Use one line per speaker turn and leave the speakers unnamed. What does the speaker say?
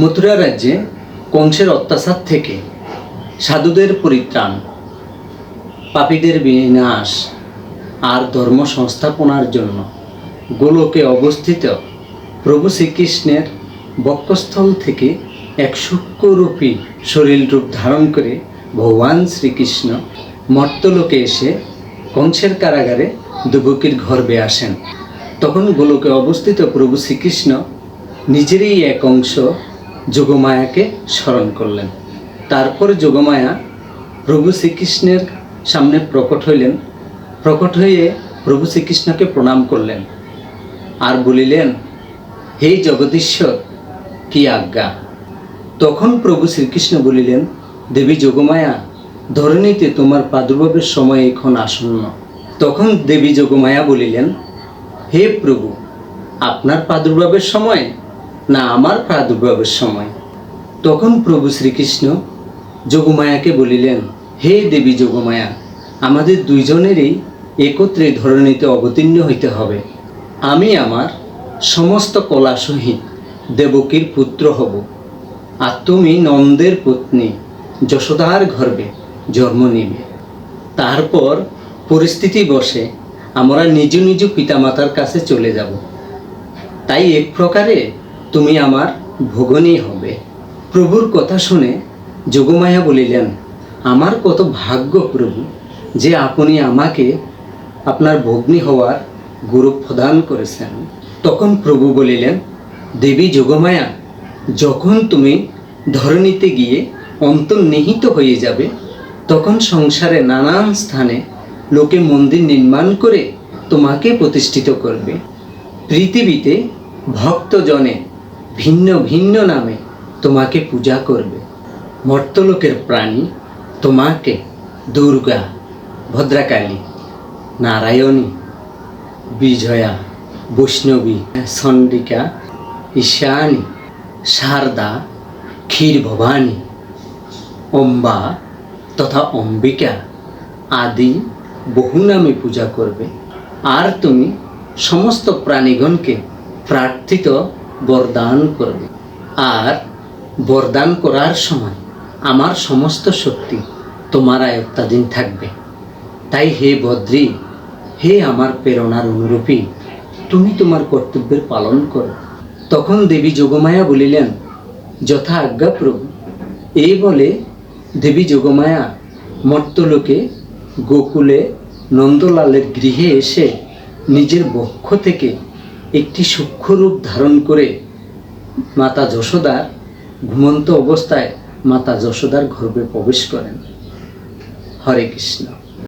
মথুরা রাজ্যে কংসের অত্যাচার থেকে সাধুদের পরিত্রাণ, পাপীদের বিনাশ আর ধর্ম সংস্থাপনার জন্য গোলকে অবস্থিত প্রভু শ্রীকৃষ্ণের বক্ষস্থল থেকে এক সূক্ষ্মরূপী শরীর রূপ ধারণ করে ভগবান শ্রীকৃষ্ণ মর্তলোকে এসে কংসের কারাগারে দুবুকির গর্ভে আসেন। তখন গোলকে অবস্থিত প্রভু শ্রীকৃষ্ণ নিজেরই এক অংশ যোগমায়াকে স্মরণ করলেন। তারপর যোগমায়া প্রভু শ্রীকৃষ্ণের সামনে প্রকট হইলেন। প্রকট হয়ে প্রভু শ্রীকৃষ্ণকে প্রণাম করলেন। আর বলিলেন, হে জগদীশ্বর, কি আজ্ঞা? তখন প্রভু শ্রীকৃষ্ণ বলিলেন, দেবী যোগমায়া ধরণীতে তোমার প্রাদুর্ভাবের সময় এখন আসন্ন। তখন দেবী যোগমায়া বলিলেন, হে প্রভু, আপনার প্রাদুর্ভাবের সময় না আমার প্রাদুর্ভাবের সময়। তখন প্রভু শ্রীকৃষ্ণ যোগমায়াকে বলিলেন, হে দেবী যোগমায়া, আমাদের দুইজনেরই একত্রে ধরণীতে অবতীর্ণ হইতে হবে। আমি আমার সমস্ত কলা সহিত দেবকীর পুত্র হব আর তুমি নন্দের পত্নী যশোদার গর্ভে জন্ম নিবে। তারপর পরিস্থিতি বসে আমরা নিজ নিজ পিতামাতার কাছে চলে যাব। তাই এক প্রকারে তুমি আমার ভগনী হবে। প্রভুর কথা শুনে যোগমায়া বলিলেন, আমার কত ভাগ্য প্রভু যে আপনি আমাকে আপনার ভগ্নী হওয়ার গুরু প্রদান করেছেন। তখন প্রভু বলিলেন, দেবী যোগমায়া, যখন তুমি ধরণীতে গিয়ে অন্তর্নিহিত হয়ে যাবে, তখন সংসারে নানান স্থানে লোকে মন্দির নির্মাণ করে তোমাকে প্রতিষ্ঠিত করবে। পৃথিবীতে ভক্তজনে ভিন্ন ভিন্ন নামে তোমাকে পূজা করবে। মর্তলোকের প্রাণী তোমাকে দুর্গা, ভদ্রাকালী, নারায়ণী, বিজয়া, বৈষ্ণবী চণ্ডিকা ঈশানী শারদা ক্ষীর ভবানী অম্বা তথা অম্বিকা আদি বহু নামে পূজা করবে। আর তুমি সমস্ত প্রাণীগণকে প্রার্থিত বরদান করবে। আর বরদান করার সময় আমার সমস্ত শক্তি তোমার আয়ত্তাধীন থাকবে। তাই হে বদ্রী, হে আমার প্রেরণার অনুরূপী, তুমি তোমার কর্তব্যের পালন করো। তখন দেবী যোগমায়া বলিলেন, যথা আজ্ঞা প্রভু। এই বলে দেবী যোগমায়া মর্তলোকে গোকুলে নন্দলালের গৃহে এসে নিজের বক্ষ থেকে একটি সূক্ষ্মরূপ ধারণ করে মাতা যশোদার ঘুমন্ত অবস্থায় মাতা যশোদার গর্ভে প্রবেশ করেন। হরে কৃষ্ণ।